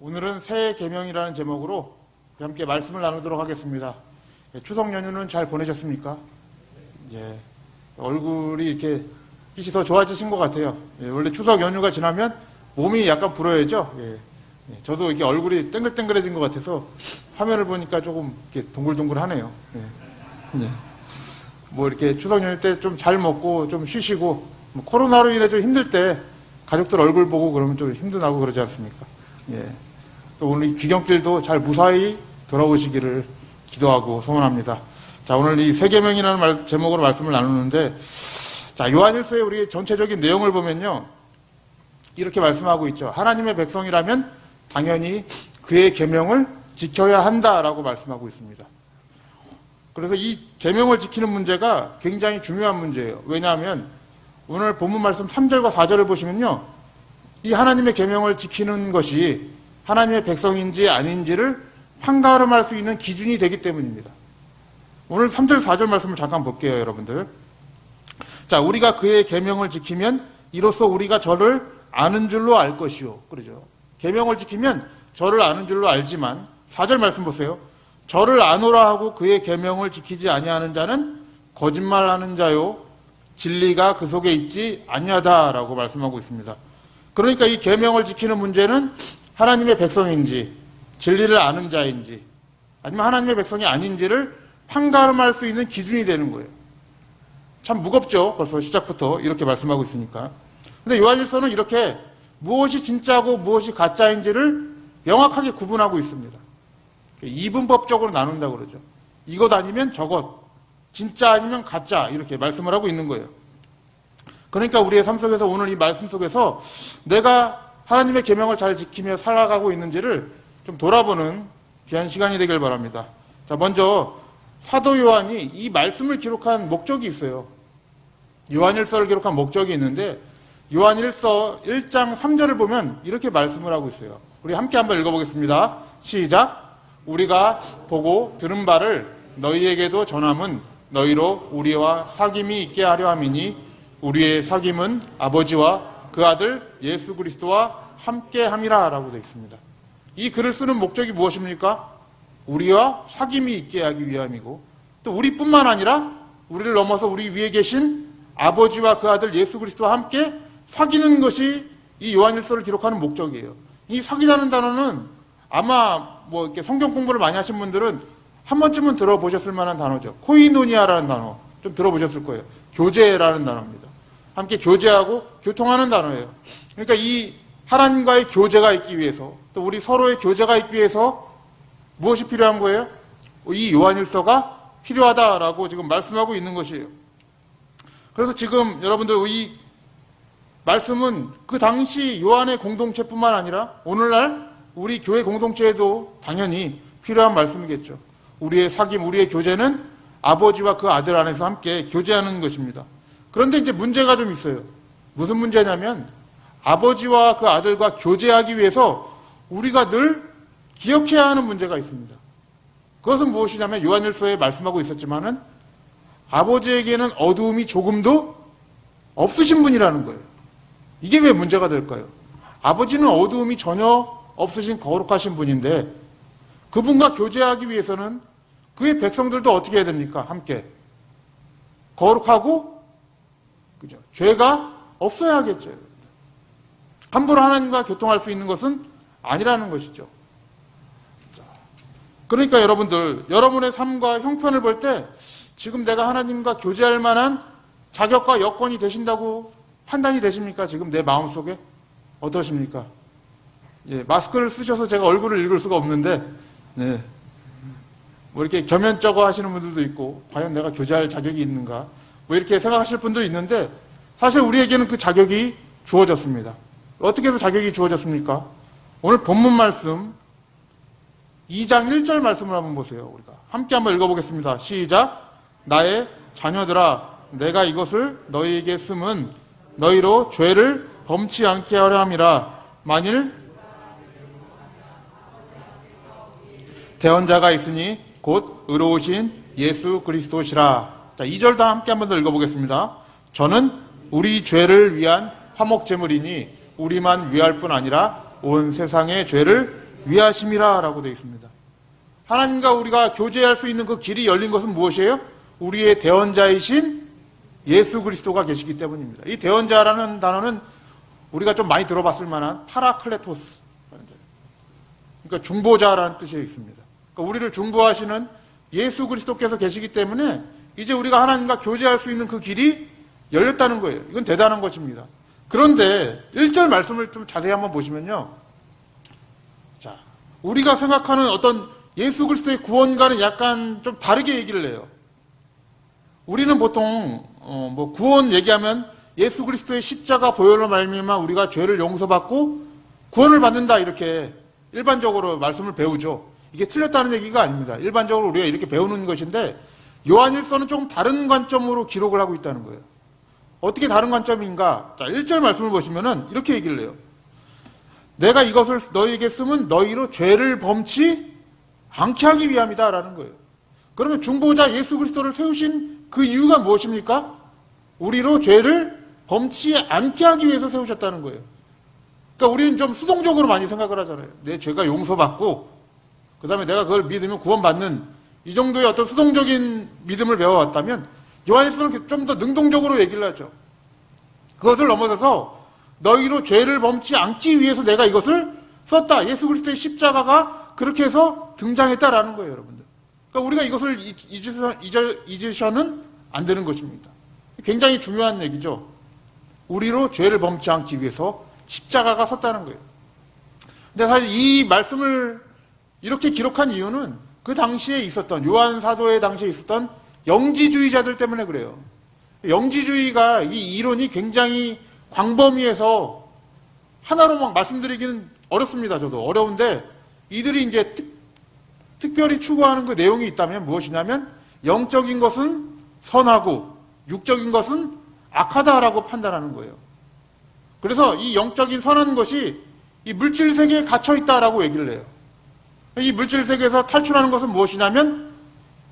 오늘은 새 계명이라는 제목으로 함께 말씀을 나누도록 하겠습니다. 예, 추석 연휴는 잘 보내셨습니까? 예, 얼굴이 이렇게 빛이 더 좋아지신 것 같아요. 예, 원래 추석 연휴가 지나면 몸이 약간 불어야죠. 예, 예, 저도 이게 얼굴이 땡글땡글해진 것 같아서 화면을 보니까 조금 이렇게 동글동글하네요. 예, 예. 뭐 이렇게 추석 연휴 때 좀 잘 먹고 좀 쉬시고 뭐 코로나로 인해 좀 힘들 때 가족들 얼굴 보고 그러면 좀 힘도 나고 그러지 않습니까? 예. 또 오늘 이 귀경길도 잘 무사히 돌아오시기를 기도하고 소원합니다. 자, 오늘 이 세계명이라는 말, 제목으로 말씀을 나누는데, 자, 요한일서의 우리 전체적인 내용을 보면요. 이렇게 말씀하고 있죠. 하나님의 백성이라면 당연히 그의 계명을 지켜야 한다라고 말씀하고 있습니다. 그래서 이 계명을 지키는 문제가 굉장히 중요한 문제예요. 왜냐하면 오늘 본문 말씀 3절과 4절을 보시면요. 이 하나님의 계명을 지키는 것이 하나님의 백성인지 아닌지를 판가름할 수 있는 기준이 되기 때문입니다. 오늘 3절 4절 말씀을 잠깐 볼게요, 여러분들. 자, 우리가 그의 계명을 지키면 이로써 우리가 저를 아는 줄로 알 것이요. 그러죠. 계명을 지키면 저를 아는 줄로 알지만 4절 말씀 보세요. 저를 아노라 하고 그의 계명을 지키지 아니하는 자는 거짓말하는 자요 진리가 그 속에 있지 아니하다라고 말씀하고 있습니다. 그러니까 이 계명을 지키는 문제는 하나님의 백성인지 진리를 아는 자인지 아니면 하나님의 백성이 아닌지를 판가름할 수 있는 기준이 되는 거예요. 참 무겁죠. 벌써 시작부터 이렇게 말씀하고 있으니까. 근데 요한일서는 이렇게 무엇이 진짜고 무엇이 가짜인지를 명확하게 구분하고 있습니다. 이분법적으로 나눈다 그러죠. 이것 아니면 저것, 진짜 아니면 가짜 이렇게 말씀을 하고 있는 거예요. 그러니까 우리의 삶 속에서 오늘 이 말씀 속에서 내가 하나님의 계명을 잘 지키며 살아가고 있는지를 좀 돌아보는 귀한 시간이 되길 바랍니다. 자, 먼저 사도 요한이 이 말씀을 기록한 목적이 있어요. 요한일서를 기록한 목적이 있는데 요한일서 1장 3절을 보면 이렇게 말씀을 하고 있어요. 우리 함께 한번 읽어보겠습니다. 시작. 우리가 보고 들은 바를 너희에게도 전함은 너희로 우리와 사귐이 있게 하려 함이니 우리의 사귐은 아버지와 그 아들 예수 그리스도와 함께 함이라 라고 되어 있습니다. 이 글을 쓰는 목적이 무엇입니까? 우리와 사귐이 있게 하기 위함이고 또 우리뿐만 아니라 우리를 넘어서 우리 위에 계신 아버지와 그 아들 예수 그리스도와 함께 사귀는 것이 이 요한일서를 기록하는 목적이에요. 이 사귀다는 단어는 아마 뭐 이렇게 성경 공부를 많이 하신 분들은 한 번쯤은 들어보셨을 만한 단어죠. 코이노니아라는 단어 좀 들어보셨을 거예요. 교제라는 단어입니다. 함께 교제하고 교통하는 단어예요. 그러니까 이 하나님과의 교제가 있기 위해서 또 우리 서로의 교제가 있기 위해서 무엇이 필요한 거예요? 이 요한일서가 필요하다라고 지금 말씀하고 있는 것이에요. 그래서 지금 여러분들 이 말씀은 그 당시 요한의 공동체뿐만 아니라 오늘날 우리 교회 공동체에도 당연히 필요한 말씀이겠죠. 우리의 사귐, 우리의 교제는 아버지와 그 아들 안에서 함께 교제하는 것입니다. 그런데 이제 문제가 좀 있어요. 무슨 문제냐면 아버지와 그 아들과 교제하기 위해서 우리가 늘 기억해야 하는 문제가 있습니다. 그것은 무엇이냐면 요한일서에 말씀하고 있었지만은 아버지에게는 어두움이 조금도 없으신 분이라는 거예요. 이게 왜 문제가 될까요? 아버지는 어두움이 전혀 없으신 거룩하신 분인데 그분과 교제하기 위해서는 그의 백성들도 어떻게 해야 됩니까? 함께 거룩하고 그죠? 죄가 없어야 하겠죠. 함부로 하나님과 교통할 수 있는 것은 아니라는 것이죠. 그러니까 여러분들 여러분의 삶과 형편을 볼 때 지금 내가 하나님과 교제할 만한 자격과 여건이 되신다고 판단이 되십니까? 지금 내 마음속에 어떠십니까? 예, 마스크를 쓰셔서 제가 얼굴을 읽을 수가 없는데 네. 뭐 이렇게 겸연쩍어 하시는 분들도 있고 과연 내가 교제할 자격이 있는가? 뭐 이렇게 생각하실 분도 있는데 사실 우리에게는 그 자격이 주어졌습니다. 어떻게 해서 자격이 주어졌습니까? 오늘 본문 말씀 2장 1절 말씀을 한번 보세요. 우리가 함께 한번 읽어보겠습니다. 시작. 나의 자녀들아, 내가 이것을 너희에게 쓰면 너희로 죄를 범치 않게 하려 함이라. 만일 대언자가 있으니 곧 의로우신 예수 그리스도시라. 자, 2절 다 함께 한번 더 읽어보겠습니다. 저는 우리 죄를 위한 화목제물이니 우리만 위할 뿐 아니라 온 세상의 죄를 위하심이라 라고 되어 있습니다. 하나님과 우리가 교제할 수 있는 그 길이 열린 것은 무엇이에요? 우리의 대언자이신 예수 그리스도가 계시기 때문입니다. 이 대언자라는 단어는 우리가 좀 많이 들어봤을 만한 파라클레토스. 그러니까 중보자라는 뜻이 있습니다. 그러니까 우리를 중보하시는 예수 그리스도께서 계시기 때문에 이제 우리가 하나님과 교제할 수 있는 그 길이 열렸다는 거예요. 이건 대단한 것입니다. 그런데 1절 말씀을 좀 자세히 한번 보시면요. 자, 우리가 생각하는 어떤 예수 그리스도의 구원과는 약간 좀 다르게 얘기를 해요. 우리는 보통 어, 뭐 구원 얘기하면 예수 그리스도의 십자가 보혈로 말미암아 우리가 죄를 용서받고 구원을 받는다 이렇게 일반적으로 말씀을 배우죠. 이게 틀렸다는 얘기가 아닙니다. 일반적으로 우리가 이렇게 배우는 것인데 요한일서는 조금 다른 관점으로 기록을 하고 있다는 거예요. 어떻게 다른 관점인가? 자, 1절 말씀을 보시면은 이렇게 얘기를 해요. 내가 이것을 너희에게 쓰면 너희로 죄를 범치 않게 하기 위함이다라는 거예요. 그러면 중보자 예수 그리스도를 세우신 그 이유가 무엇입니까? 우리로 죄를 범치 않게 하기 위해서 세우셨다는 거예요. 그러니까 우리는 좀 수동적으로 많이 생각을 하잖아요. 내 죄가 용서받고 그 다음에 내가 그걸 믿으면 구원받는 이 정도의 어떤 수동적인 믿음을 배워왔다면 요한일서는 좀 더 능동적으로 얘기를 하죠. 그것을 넘어서서 너희로 죄를 범치 않기 위해서 내가 이것을 썼다. 예수 그리스도의 십자가가 그렇게 해서 등장했다라는 거예요, 여러분들. 그러니까 우리가 이것을 잊으셔는 안 되는 것입니다. 굉장히 중요한 얘기죠. 우리로 죄를 범치 않기 위해서 십자가가 섰다는 거예요. 근데 사실 이 말씀을 이렇게 기록한 이유는 그 당시에 있었던 요한 사도의 당시에 있었던 영지주의자들 때문에 그래요. 영지주의가 이 이론이 굉장히 광범위해서 하나로 막 말씀드리기는 어렵습니다. 저도 어려운데 이들이 이제 특, 특별히 추구하는 그 내용이 있다면 무엇이냐면 영적인 것은 선하고 육적인 것은 악하다라고 판단하는 거예요. 그래서 이 영적인 선한 것이 이 물질 세계에 갇혀 있다라고 얘기를 해요. 이 물질 세계에서 탈출하는 것은 무엇이냐면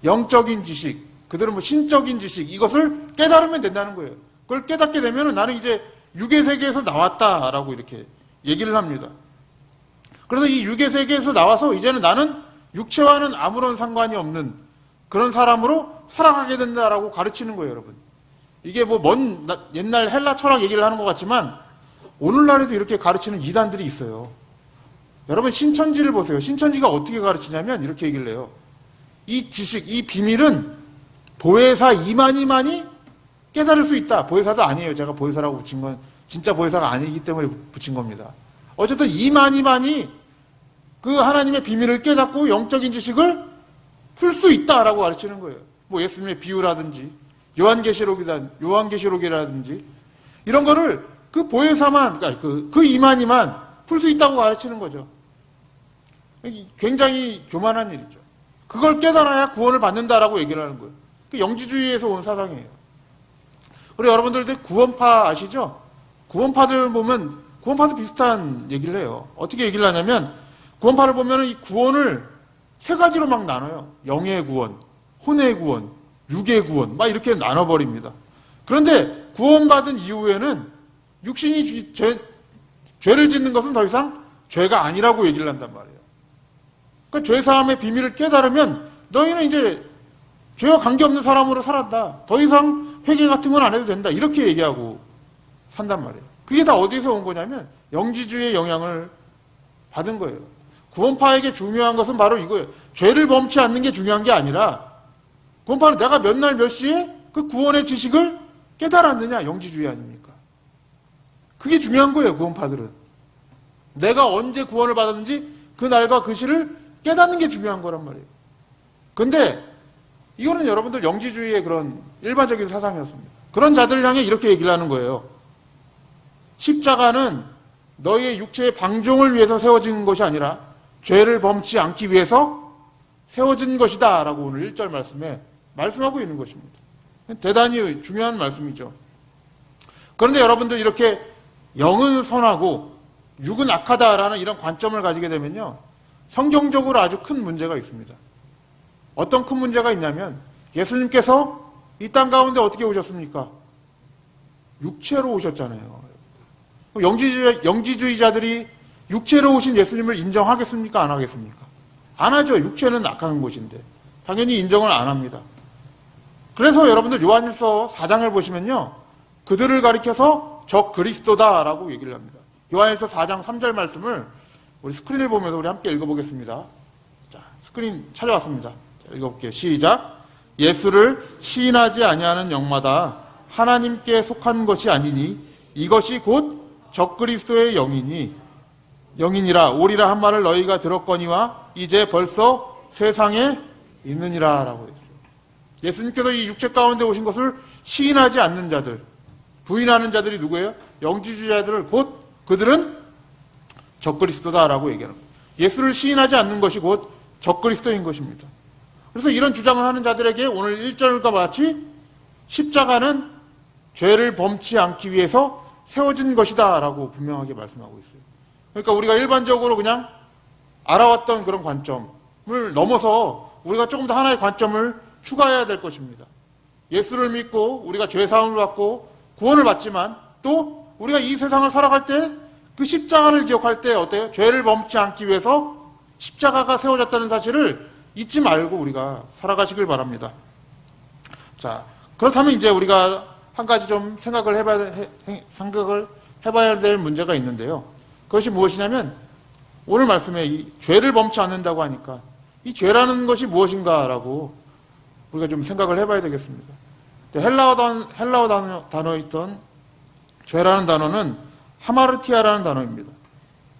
영적인 지식, 그들은 뭐 신적인 지식 이것을 깨달으면 된다는 거예요. 그걸 깨닫게 되면 나는 이제 육의 세계에서 나왔다라고 이렇게 얘기를 합니다. 그래서 이 육의 세계에서 나와서 이제는 나는 육체와는 아무런 상관이 없는 그런 사람으로 살아가게 된다라고 가르치는 거예요, 여러분. 이게 뭐 먼 옛날 헬라 철학 얘기를 하는 것 같지만 오늘날에도 이렇게 가르치는 이단들이 있어요. 여러분 신천지를 보세요. 신천지가 어떻게 가르치냐면 이렇게 얘기를 해요. 이 지식, 이 비밀은 보혜사 이만희만이 깨달을 수 있다. 보혜사도 아니에요. 제가 보혜사라고 붙인 건 진짜 보혜사가 아니기 때문에 붙인 겁니다. 어쨌든 이만희만이 그 하나님의 비밀을 깨닫고 영적인 지식을 풀 수 있다라고 가르치는 거예요. 뭐 예수님의 비유라든지 요한계시록이든 요한계시록이라든지 이런 거를 그 보혜사만 그러니까 그, 그 이만희만 풀 수 있다고 가르치는 거죠. 굉장히 교만한 일이죠. 그걸 깨달아야 구원을 받는다라고 얘기를 하는 거예요. 그 영지주의에서 온 사상이에요. 그리고 여러분들 구원파 아시죠? 구원파들 보면 구원파도 비슷한 얘기를 해요. 어떻게 얘기를 하냐면 구원파를 보면 이 구원을 세 가지로 막 나눠요. 영의 구원, 혼의 구원, 육의 구원, 막 이렇게 나눠버립니다. 그런데 구원받은 이후에는 육신이 죄, 죄를 짓는 것은 더 이상 죄가 아니라고 얘기를 한단 말이에요. 그러니까 죄사함의 비밀을 깨달으면 너희는 이제 죄와 관계없는 사람으로 살았다. 더 이상 회개 같은 건 안 해도 된다. 이렇게 얘기하고 산단 말이에요. 그게 다 어디서 온 거냐면 영지주의의 영향을 받은 거예요. 구원파에게 중요한 것은 바로 이거예요. 죄를 범치 않는 게 중요한 게 아니라 구원파는 내가 몇 날 몇 시에 그 구원의 지식을 깨달았느냐 영지주의 아닙니까? 그게 중요한 거예요 구원파들은. 내가 언제 구원을 받았는지 그 날과 그 시를 깨닫는 게 중요한 거란 말이에요. 근데 이거는 여러분들 영지주의의 그런 일반적인 사상이었습니다. 그런 자들 향해 이렇게 얘기를 하는 거예요. 십자가는 너희의 육체의 방종을 위해서 세워진 것이 아니라 죄를 범치 않기 위해서 세워진 것이다. 라고 오늘 1절 말씀에 말씀하고 있는 것입니다. 대단히 중요한 말씀이죠. 그런데 여러분들 이렇게 영은 선하고 육은 악하다라는 이런 관점을 가지게 되면요. 성경적으로 아주 큰 문제가 있습니다. 어떤 큰 문제가 있냐면 예수님께서 이 땅 가운데 어떻게 오셨습니까? 육체로 오셨잖아요. 영지주의, 영지주의자들이 육체로 오신 예수님을 인정하겠습니까? 안 하겠습니까? 안 하죠. 육체는 악한 곳인데. 당연히 인정을 안 합니다. 그래서 여러분들 요한일서 4장을 보시면요. 그들을 가리켜서 적 그리스도다라고 얘기를 합니다. 요한일서 4장 3절 말씀을 우리 스크린을 보면서 우리 함께 읽어보겠습니다. 자, 스크린 찾아왔습니다. 자, 읽어볼게요. 시작. 예수를 시인하지 아니하는 영마다 하나님께 속한 것이 아니니 이것이 곧 적그리스도의 영이니 영인이라 오리라 한 말을 너희가 들었거니와 이제 벌써 세상에 있느니라라고 했어요. 예수님께서 이 육체 가운데 오신 것을 시인하지 않는 자들, 부인하는 자들이 누구예요? 영지주자들을 곧 그들은 적그리스도다라고 얘기하는 거예요. 예수를 시인하지 않는 것이 곧 적그리스도인 것입니다. 그래서 이런 주장을 하는 자들에게 오늘 1절과 같이 십자가는 죄를 범치 않기 위해서 세워진 것이다 라고 분명하게 말씀하고 있어요. 그러니까 우리가 일반적으로 그냥 알아왔던 그런 관점을 넘어서 우리가 조금 더 하나의 관점을 추가해야 될 것입니다. 예수를 믿고 우리가 죄 사함을 받고 구원을 받지만 또 우리가 이 세상을 살아갈 때 그 십자가를 기억할 때 어때요? 죄를 범치 않기 위해서 십자가가 세워졌다는 사실을 잊지 말고 우리가 살아가시길 바랍니다. 자, 그렇다면 이제 우리가 한 가지 좀 생각을 해봐야, 해, 해- 생각을 해봐야 될 문제가 있는데요. 그것이 무엇이냐면 오늘 말씀에 이 죄를 범치 않는다고 하니까 이 죄라는 것이 무엇인가라고 우리가 좀 생각을 해봐야 되겠습니다. 헬라어, 단, 헬라어 단어, 단어에 있던 죄라는 단어는 하마르티아라는 단어입니다.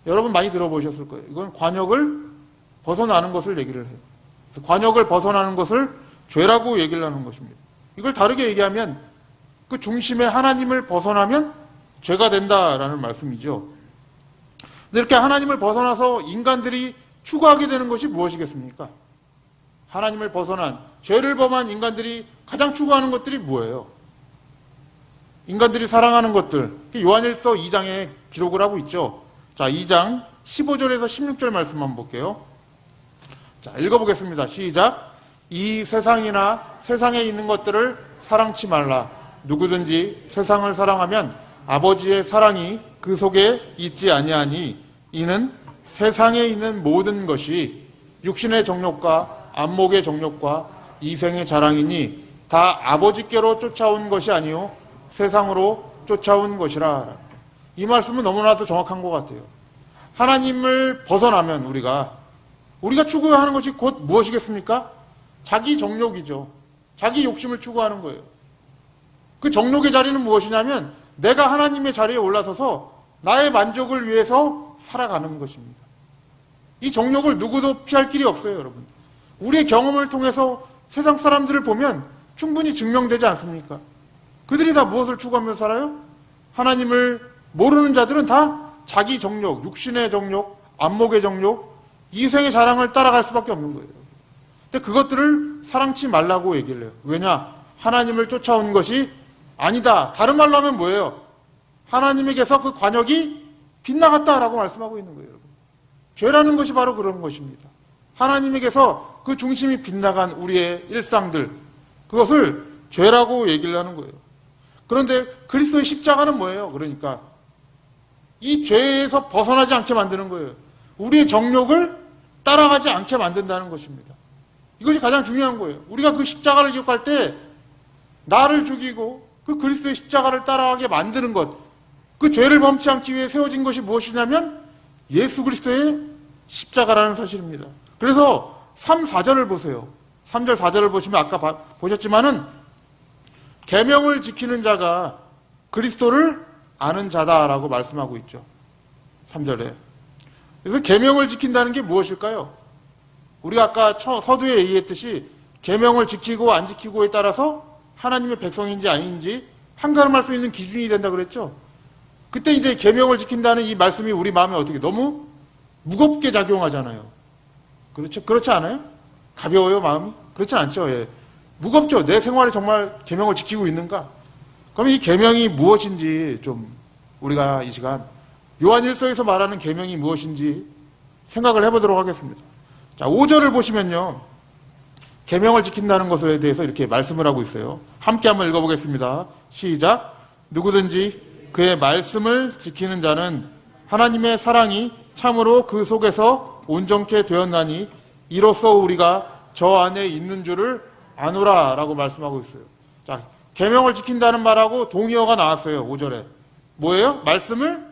여러분 많이 들어보셨을 거예요. 이건 관역을 벗어나는 것을 얘기를 해요. 관역을 벗어나는 것을 죄라고 얘기를 하는 것입니다. 이걸 다르게 얘기하면 그 중심에 하나님을 벗어나면 죄가 된다라는 말씀이죠. 이렇게 하나님을 벗어나서 인간들이 추구하게 되는 것이 무엇이겠습니까? 하나님을 벗어난 죄를 범한 인간들이 가장 추구하는 것들이 뭐예요? 인간들이 사랑하는 것들. 요한일서 2장에 기록을 하고 있죠. 자, 2장 15절에서 16절 말씀 한번 볼게요. 자, 읽어보겠습니다. 시작. 이 세상이나 세상에 있는 것들을 사랑치 말라. 누구든지 세상을 사랑하면 아버지의 사랑이 그 속에 있지 아니하니 이는 세상에 있는 모든 것이 육신의 정욕과 안목의 정욕과 이생의 자랑이니 다 아버지께로 쫓아온 것이 아니요 세상으로 쫓아온 것이라. 이 말씀은 너무나도 정확한 것 같아요. 하나님을 벗어나면 우리가 우리가 추구하는 것이 곧 무엇이겠습니까? 자기 정욕이죠. 자기 욕심을 추구하는 거예요. 그 정욕의 자리는 무엇이냐면 내가 하나님의 자리에 올라서서 나의 만족을 위해서 살아가는 것입니다. 이 정욕을 누구도 피할 길이 없어요, 여러분. 우리의 경험을 통해서 세상 사람들을 보면 충분히 증명되지 않습니까? 그들이 다 무엇을 추구하면서 살아요? 하나님을 모르는 자들은 다 자기 정욕, 육신의 정욕, 안목의 정욕, 이생의 자랑을 따라갈 수밖에 없는 거예요. 근데 그것들을 사랑치 말라고 얘기를 해요. 왜냐? 하나님을 쫓아온 것이 아니다. 다른 말로 하면 뭐예요? 하나님에게서 그 관역이 빗나갔다라고 말씀하고 있는 거예요, 여러분. 죄라는 것이 바로 그런 것입니다. 하나님에게서 그 중심이 빗나간 우리의 일상들, 그것을 죄라고 얘기를 하는 거예요. 그런데 그리스도의 십자가는 뭐예요? 그러니까 이 죄에서 벗어나지 않게 만드는 거예요. 우리의 정욕을 따라가지 않게 만든다는 것입니다. 이것이 가장 중요한 거예요. 우리가 그 십자가를 기억할 때 나를 죽이고 그 그리스도의 십자가를 따라가게 만드는 것, 그 죄를 범치 않기 위해 세워진 것이 무엇이냐면 예수 그리스도의 십자가라는 사실입니다. 그래서 3, 4절을 보세요. 3절, 4절을 보시면 아까 봐- 보셨지만은 계명을 지키는 자가 그리스도를 아는 자다라고 말씀하고 있죠. 3절에. 그래서 계명을 지킨다는 게 무엇일까요? 우리가 아까 처- 서두에 얘기했듯이 계명을 지키고 안 지키고에 따라서 하나님의 백성인지 아닌지 판가름할 수 있는 기준이 된다 그랬죠. 그때 이제 계명을 지킨다는 이 말씀이 우리 마음에 어떻게 너무 무겁게 작용하잖아요. 그렇죠? 그렇지 않아요? 가벼워요 마음이? 그렇지 않죠. 예. 무겁죠. 내 생활에 정말 계명을 지키고 있는가? 그럼 이 계명이 무엇인지 좀 우리가 이 시간 요한일서에서 말하는 계명이 무엇인지 생각을 해보도록 하겠습니다. 자, 5절을 보시면요. 계명을 지킨다는 것에 대해서 이렇게 말씀을 하고 있어요. 함께 한번 읽어보겠습니다. 시작. 누구든지 그의 말씀을 지키는 자는 하나님의 사랑이 참으로 그 속에서 온전케 되었나니 이로써 우리가 저 안에 있는 줄을 아노라라고 말씀하고 있어요. 자, 계명을 지킨다는 말하고 동의어가 나왔어요. 5절에. 뭐예요? 말씀을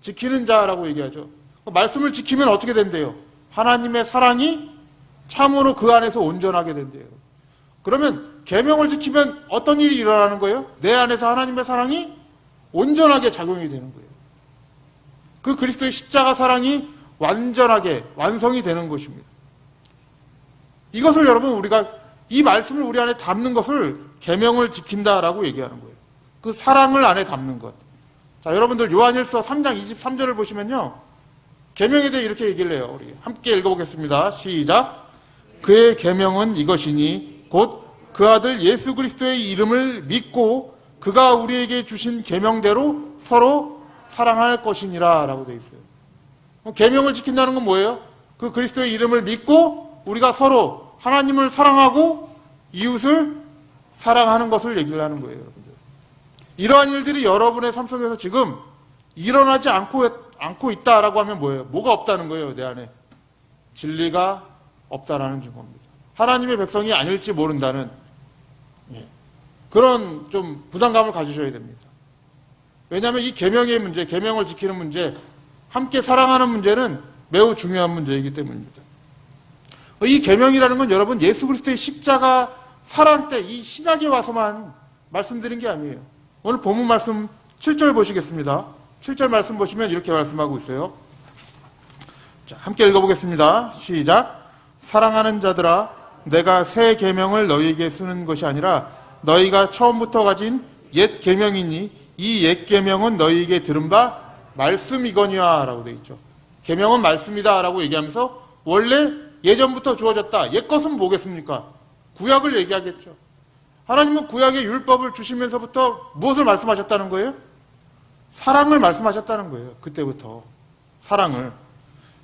지키는 자라고 얘기하죠. 그 말씀을 지키면 어떻게 된대요? 하나님의 사랑이 참으로 그 안에서 온전하게 된대요. 그러면 계명을 지키면 어떤 일이 일어나는 거예요? 내 안에서 하나님의 사랑이 온전하게 작용이 되는 거예요. 그 그리스도의 십자가 사랑이 완전하게 완성이 되는 것입니다. 이것을 여러분 우리가 이 말씀을 우리 안에 담는 것을 계명을 지킨다라고 얘기하는 거예요. 그 사랑을 안에 담는 것. 자, 여러분들 요한일서 3장 23절을 보시면요. 계명에 대해 이렇게 얘기를 해요. 우리 함께 읽어보겠습니다. 시작. 그의 계명은 이것이니 곧 그 아들 예수 그리스도의 이름을 믿고 그가 우리에게 주신 계명대로 서로 사랑할 것이니라라고 되어 있어요. 계명을 지킨다는 건 뭐예요? 그 그리스도의 이름을 믿고 우리가 서로 하나님을 사랑하고 이웃을 사랑하는 것을 얘기를 하는 거예요. 이러한 일들이 여러분의 삶 속에서 지금 일어나지 않고, 않고 있다라고 하면 뭐예요? 뭐가 없다는 거예요, 내 안에? 진리가 없다라는 증거입니다. 하나님의 백성이 아닐지 모른다는 예. 그런 좀 부담감을 가지셔야 됩니다. 왜냐하면 이 계명의 문제, 계명을 지키는 문제, 함께 사랑하는 문제는 매우 중요한 문제이기 때문입니다. 이 계명이라는 건 여러분 예수 그리스도의 십자가 사랑 때 이 신약에 와서만 말씀드린 게 아니에요. 오늘 본문 말씀 7절 보시겠습니다. 7절 말씀 보시면 이렇게 말씀하고 있어요. 자, 함께 읽어보겠습니다. 시작. 사랑하는 자들아, 내가 새 계명을 너희에게 쓰는 것이 아니라 너희가 처음부터 가진 옛 계명이니 이 옛 계명은 너희에게 들은 바 말씀이거니와라고 돼 있죠. 계명은 말씀이다라고 얘기하면서 원래 예전부터 주어졌다. 옛 것은 뭐겠습니까? 구약을 얘기하겠죠. 하나님은 구약의 율법을 주시면서부터 무엇을 말씀하셨다는 거예요? 사랑을 말씀하셨다는 거예요. 그때부터 사랑을.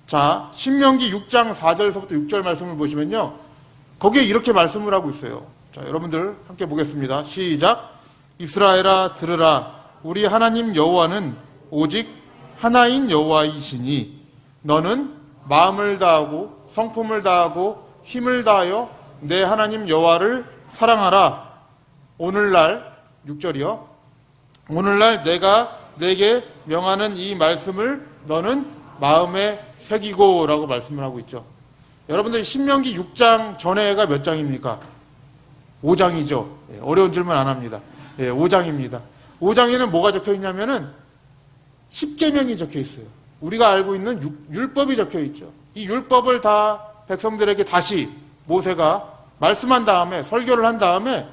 자, 신명기 6장 4절에서부터 6절 말씀을 보시면요. 거기에 이렇게 말씀을 하고 있어요. 자, 여러분들 함께 보겠습니다. 시작. 이스라엘아 들으라. 우리 하나님 여호와는 오직 하나인 여호와이시니 너는 마음을 다하고 성품을 다하고 힘을 다하여 내 하나님 여호와를 사랑하라. 오늘날 6절이요. 오늘날 내가 내게 명하는 이 말씀을 너는 마음에 새기고라고 말씀을 하고 있죠. 여러분들 신명기 6장 전에가 몇 장입니까? 5장이죠. 예, 어려운 질문 안 합니다. 예, 5장입니다. 5장에는 뭐가 적혀 있냐면은 10계명이 적혀 있어요. 우리가 알고 있는 율, 법이 적혀 있죠. 이 율법을 다 백성들에게 다시 모세가 말씀한 다음에 설교를 한 다음에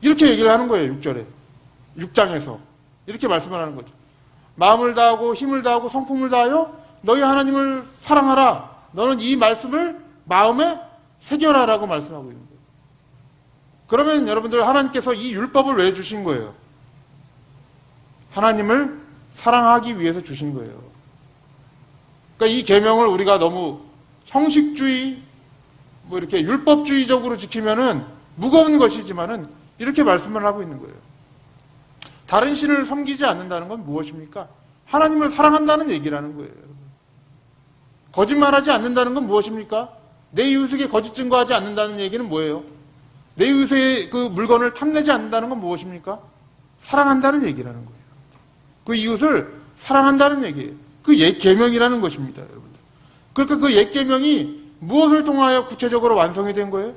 이렇게 얘기를 하는 거예요. 6절에. 6장에서. 이렇게 말씀을 하는 거죠. 마음을 다하고 힘을 다하고 성품을 다하여 너희 하나님을 사랑하라. 너는 이 말씀을 마음에 새겨라라고 말씀하고 있는 거예요. 그러면 여러분들 하나님께서 이 율법을 왜 주신 거예요? 하나님을 사랑하기 위해서 주신 거예요. 그러니까 이 계명을 우리가 너무 형식주의 뭐 이렇게 율법주의적으로 지키면은 무거운 것이지만은 이렇게 말씀을 하고 있는 거예요. 다른 신을 섬기지 않는다는 건 무엇입니까? 하나님을 사랑한다는 얘기라는 거예요. 거짓말하지 않는다는 건 무엇입니까? 내 이웃에게 거짓 증거하지 않는다는 얘기는 뭐예요? 내 이웃의 그 물건을 탐내지 않는다는 건 무엇입니까? 사랑한다는 얘기라는 거예요. 그 이웃을 사랑한다는 얘기예요. 그 옛 계명이라는 것입니다, 여러분들. 그러니까 그 옛 계명이 무엇을 통하여 구체적으로 완성이 된 거예요?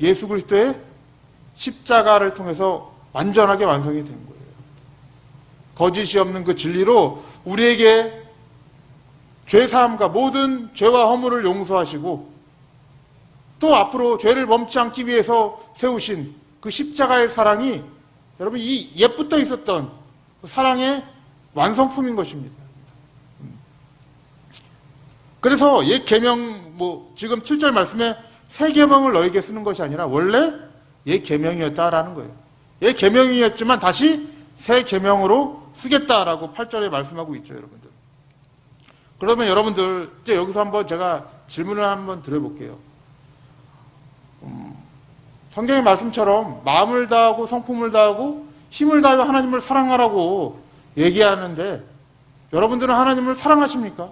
예수 그리스도의 십자가를 통해서 완전하게 완성이 된 거예요. 거짓이 없는 그 진리로 우리에게 죄 사함과 모든 죄와 허물을 용서하시고 또 앞으로 죄를 범치 않기 위해서 세우신 그 십자가의 사랑이 여러분 이 옛부터 있었던 그 사랑의 완성품인 것입니다. 그래서 옛 계명 뭐 지금 7절 말씀에 새 계명을 너에게 쓰는 것이 아니라 원래 옛 계명이었다라는 거예요. 옛 계명이었지만 다시 새 계명으로 쓰겠다라고 8절에 말씀하고 있죠, 여러분들. 그러면 여러분들 이제 여기서 한번 제가 질문을 한번 드려볼게요. 음, 성경의 말씀처럼 마음을 다하고 성품을 다하고 힘을 다하여 하나님을 사랑하라고 얘기하는데 여러분들은 하나님을 사랑하십니까?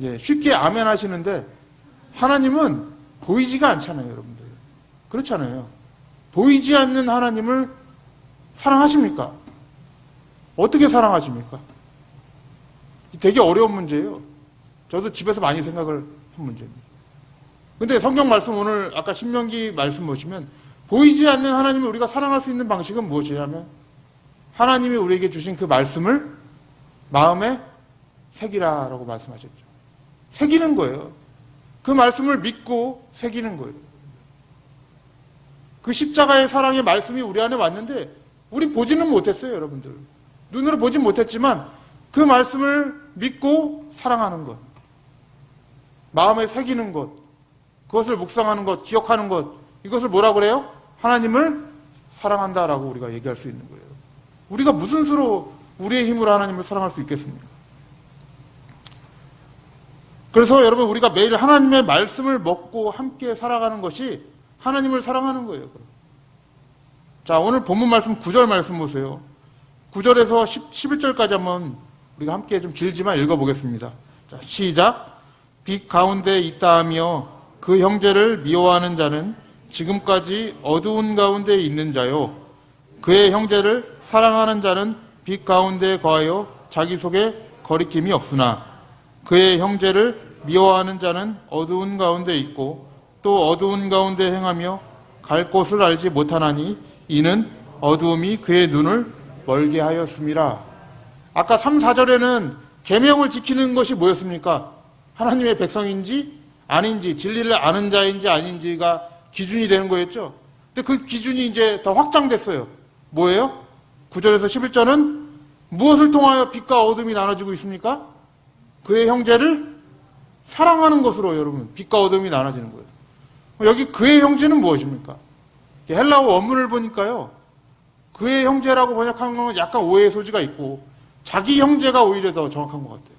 예, 쉽게 아멘 하시는데 하나님은 보이지가 않잖아요, 여러분들. 그렇잖아요. 보이지 않는 하나님을 사랑하십니까? 어떻게 사랑하십니까? 되게 어려운 문제예요. 저도 집에서 많이 생각을 한 문제입니다. 근데 성경 말씀 오늘 아까 신명기 말씀 보시면 보이지 않는 하나님을 우리가 사랑할 수 있는 방식은 무엇이냐면 하나님이 우리에게 주신 그 말씀을 마음에 새기라라고 말씀하셨죠. 새기는 거예요. 그 말씀을 믿고 새기는 거예요. 그 십자가의 사랑의 말씀이 우리 안에 왔는데 우린 보지는 못했어요, 여러분들. 눈으로 보진 못했지만 그 말씀을 믿고 사랑하는 것. 마음에 새기는 것. 그것을 묵상하는 것, 기억하는 것. 이것을 뭐라 그래요? 하나님을 사랑한다라고 우리가 얘기할 수 있는 거예요. 우리가 무슨 수로 우리의 힘으로 하나님을 사랑할 수 있겠습니까? 그래서 여러분 우리가 매일 하나님의 말씀을 먹고 함께 살아가는 것이 하나님을 사랑하는 거예요. 자, 오늘 본문 말씀 9절 말씀 보세요. 9절에서 10, 11절까지 한번 우리가 함께 좀 길지만 읽어보겠습니다. 자, 시작. 빛 가운데 있다 하며 그 형제를 미워하는 자는 지금까지 어두운 가운데 있는 자요. 그의 형제를 사랑하는 자는 빛 가운데 거하여 자기 속에 거리낌이 없으나 그의 형제를 미워하는 자는 어두운 가운데 있고 또 어두운 가운데 행하며 갈 곳을 알지 못하나니 이는 어두움이 그의 눈을 멀게 하였습니다. 아까 3, 4절에는 계명을 지키는 것이 뭐였습니까? 하나님의 백성인지 아닌지 진리를 아는 자인지 아닌지가 기준이 되는 거였죠. 근데 그 기준이 이제 더 확장됐어요. 뭐예요? 9절에서 11절은 무엇을 통하여 빛과 어둠이 나눠지고 있습니까? 그의 형제를 사랑하는 것으로 여러분 빛과 어둠이 나눠지는 거예요. 여기 그의 형제는 무엇입니까? 헬라어 원문을 보니까요. 그의 형제라고 번역한 건 약간 오해의 소지가 있고 자기 형제가 오히려 더 정확한 것 같아요.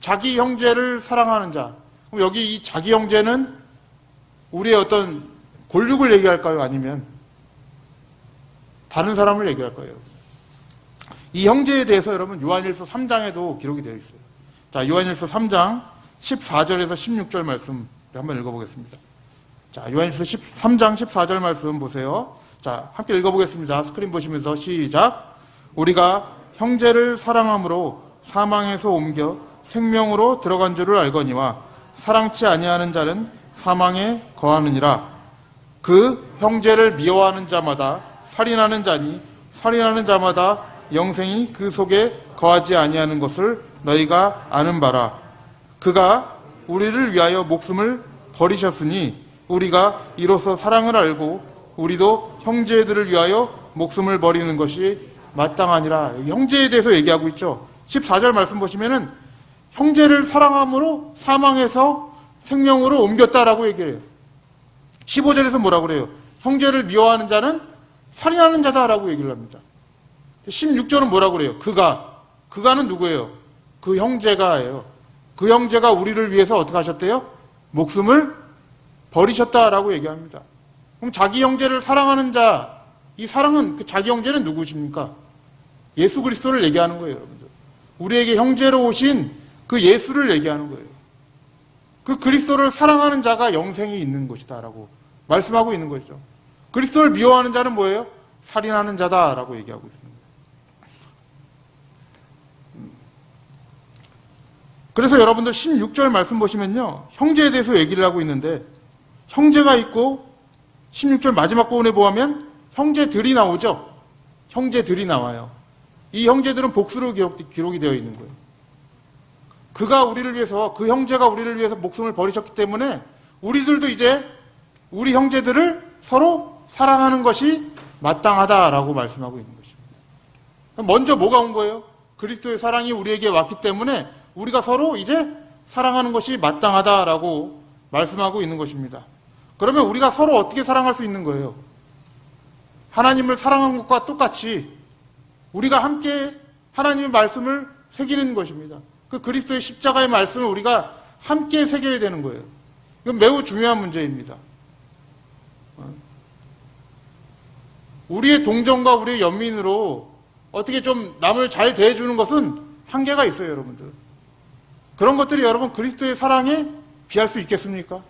자기 형제를 사랑하는 자. 그럼 여기 이 자기 형제는 우리의 어떤 골육을 얘기할까요? 아니면 다른 사람을 얘기할까요? 이 형제에 대해서 여러분 요한일서 3장에도 기록이 되어 있어요. 자, 요한일서 3장 14절에서 16절 말씀 한번 읽어보겠습니다. 자, 요한일서 13장 14절 말씀 보세요. 자, 함께 읽어보겠습니다. 스크린 보시면서 시작. 우리가 형제를 사랑함으로 사망에서 옮겨 생명으로 들어간 줄을 알거니와 사랑치 아니하는 자는 사망에 거하느니라. 그 형제를 미워하는 자마다 살인하는 자니 살인하는 자마다 영생이 그 속에 거하지 아니하는 것을 너희가 아는 바라. 그가 우리를 위하여 목숨을 버리셨으니 우리가 이로써 사랑을 알고 우리도 형제들을 위하여 목숨을 버리는 것이 마땅하니라. 형제에 대해서 얘기하고 있죠. 14절 말씀 보시면은 형제를 사랑함으로 사망에서 생명으로 옮겼다라고 얘기해요. 15절에서 뭐라고 그래요? 형제를 미워하는 자는 살인하는 자다라고 얘기를 합니다. 16절은 뭐라고 그래요? 그가. 그가는 누구예요? 그 형제가예요. 그 형제가 우리를 위해서 어떻게 하셨대요? 목숨을 버리셨다라고 얘기합니다. 그럼 자기 형제를 사랑하는 자, 이 사랑은 그 자기 형제는 누구십니까? 예수 그리스도를 얘기하는 거예요, 여러분들. 우리에게 형제로 오신 그 예수를 얘기하는 거예요. 그 그리스도를 사랑하는 자가 영생이 있는 것이다라고 말씀하고 있는 거죠. 그리스도를 미워하는 자는 뭐예요? 살인하는 자다라고 얘기하고 있습니다. 그래서 여러분들 16절 말씀 보시면요. 형제에 대해서 얘기를 하고 있는데 형제가 있고 16절 마지막 부분에 보면 형제들이 나오죠. 형제들이 나와요. 이 형제들은 복수로 기록, 기록이 되어 있는 거예요. 그가 우리를 위해서 그 형제가 우리를 위해서 목숨을 버리셨기 때문에 우리들도 이제 우리 형제들을 서로 사랑하는 것이 마땅하다라고 말씀하고 있는 것입니다. 먼저 뭐가 온 거예요? 그리스도의 사랑이 우리에게 왔기 때문에 우리가 서로 이제 사랑하는 것이 마땅하다라고 말씀하고 있는 것입니다. 그러면 우리가 서로 어떻게 사랑할 수 있는 거예요? 하나님을 사랑한 것과 똑같이 우리가 함께 하나님의 말씀을 새기는 것입니다. 그 그리스도의 십자가의 말씀을 우리가 함께 새겨야 되는 거예요. 이건 매우 중요한 문제입니다. 우리의 동정과 우리의 연민으로 어떻게 좀 남을 잘 대해주는 것은 한계가 있어요, 여러분들. 그런 것들이 여러분 그리스도의 사랑에 비할 수 있겠습니까?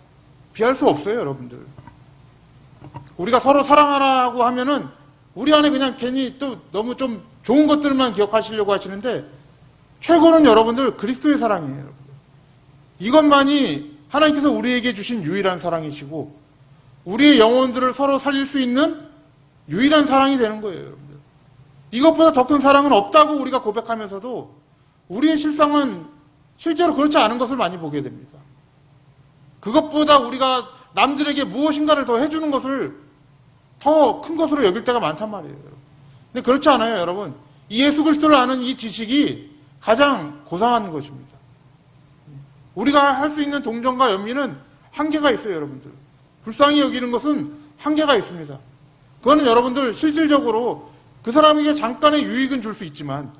비할 수 없어요, 여러분들. 우리가 서로 사랑하라고 하면은 우리 안에 그냥 괜히 또 너무 좀 좋은 것들만 기억하시려고 하시는데 최고는 여러분들 그리스도의 사랑이에요. 여러분. 이것만이 하나님께서 우리에게 주신 유일한 사랑이시고 우리의 영혼들을 서로 살릴 수 있는 유일한 사랑이 되는 거예요, 여러분들. 이것보다 더 큰 사랑은 없다고 우리가 고백하면서도 우리의 실상은 실제로 그렇지 않은 것을 많이 보게 됩니다. 그것보다 우리가 남들에게 무엇인가를 더 해주는 것을 더 큰 것으로 여길 때가 많단 말이에요. 근데 그렇지 않아요, 여러분. 이 예수 그리스도를 아는 이 지식이 가장 고상한 것입니다. 우리가 할 수 있는 동정과 연민은 한계가 있어요, 여러분들. 불쌍히 여기는 것은 한계가 있습니다. 그거는 여러분들 실질적으로 그 사람에게 잠깐의 유익은 줄 수 있지만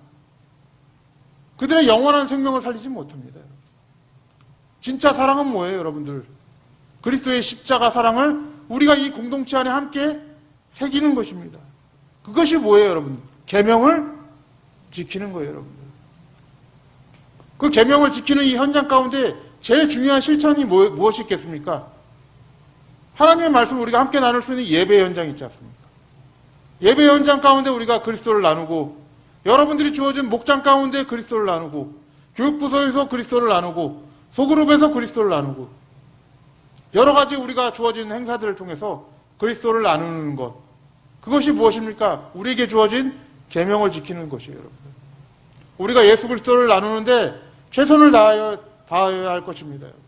그들의 영원한 생명을 살리지 못합니다. 진짜 사랑은 뭐예요, 여러분들? 그리스도의 십자가 사랑을 우리가 이 공동체 안에 함께 새기는 것입니다. 그것이 뭐예요, 여러분? 계명을 지키는 거예요, 여러분들. 그 계명을 지키는 이 현장 가운데 제일 중요한 실천이 뭐- 무엇이 있겠습니까? 하나님의 말씀을 우리가 함께 나눌 수 있는 예배 현장 있지 않습니까? 예배 현장 가운데 우리가 그리스도를 나누고 여러분들이 주어진 목장 가운데 그리스도를 나누고 교육부서에서 그리스도를 나누고 소그룹에서 그리스도를 나누고 여러 가지 우리가 주어진 행사들을 통해서 그리스도를 나누는 것 그것이 무엇입니까? 우리에게 주어진 계명을 지키는 것이에요, 여러분. 우리가 예수 그리스도를 나누는데 최선을 다하여, 다하여야 할 것입니다, 여러분.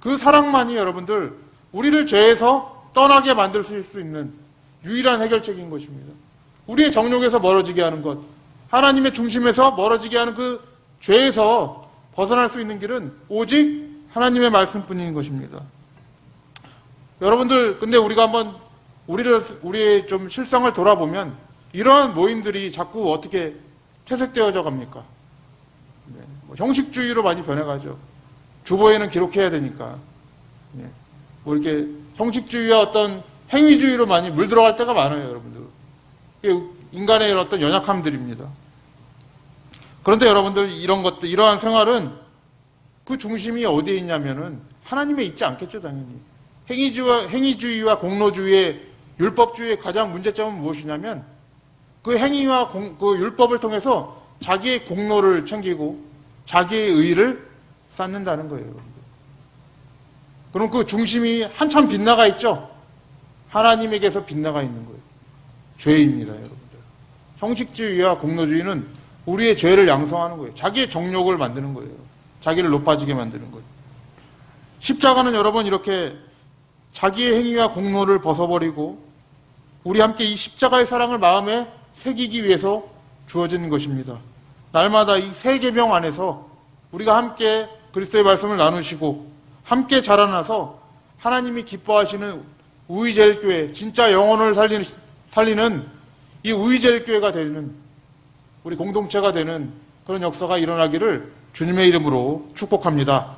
그 사랑만이 여러분들 우리를 죄에서 떠나게 만들 수 있는 유일한 해결책인 것입니다. 우리의 정욕에서 멀어지게 하는 것, 하나님의 중심에서 멀어지게 하는 그 죄에서 벗어날 수 있는 길은 오직 하나님의 말씀뿐인 것입니다. 여러분들, 근데 우리가 한번 우리를, 우리의 좀 실상을 돌아보면 이러한 모임들이 자꾸 어떻게 퇴색되어져 갑니까? 네, 뭐 형식주의로 많이 변해가죠. 주보에는 기록해야 되니까. 네, 뭐 이렇게 형식주의와 어떤 행위주의로 많이 물들어갈 때가 많아요, 여러분들. 인간의 어떤 연약함들입니다. 그런데 여러분들 이런 것들, 이러한 생활은 그 중심이 어디에 있냐면은 하나님에 있지 않겠죠, 당연히. 행위주의와, 행위주의와 공로주의의 율법주의의 가장 문제점은 무엇이냐면 그 행위와 공- 그 율법을 통해서 자기의 공로를 챙기고 자기의 의를 쌓는다는 거예요. 여러분들. 그럼 그 중심이 한참 빗나가 있죠? 하나님에게서 빗나가 있는 거예요. 죄입니다, 여러분들. 형식주의와 공로주의는 우리의 죄를 양성하는 거예요. 자기의 정욕을 만드는 거예요. 자기를 높아지게 만드는 거예요. 십자가는 여러분 이렇게 자기의 행위와 공로를 벗어버리고 우리 함께 이 십자가의 사랑을 마음에 새기기 위해서 주어진 것입니다. 날마다 이 세 계명 안에서 우리가 함께 그리스도의 말씀을 나누시고 함께 자라나서 하나님이 기뻐하시는 우이젤 교회 진짜 영혼을 살리는, 이 우이젤 교회가 되는 우리 공동체가 되는 그런 역사가 일어나기를 주님의 이름으로 축복합니다.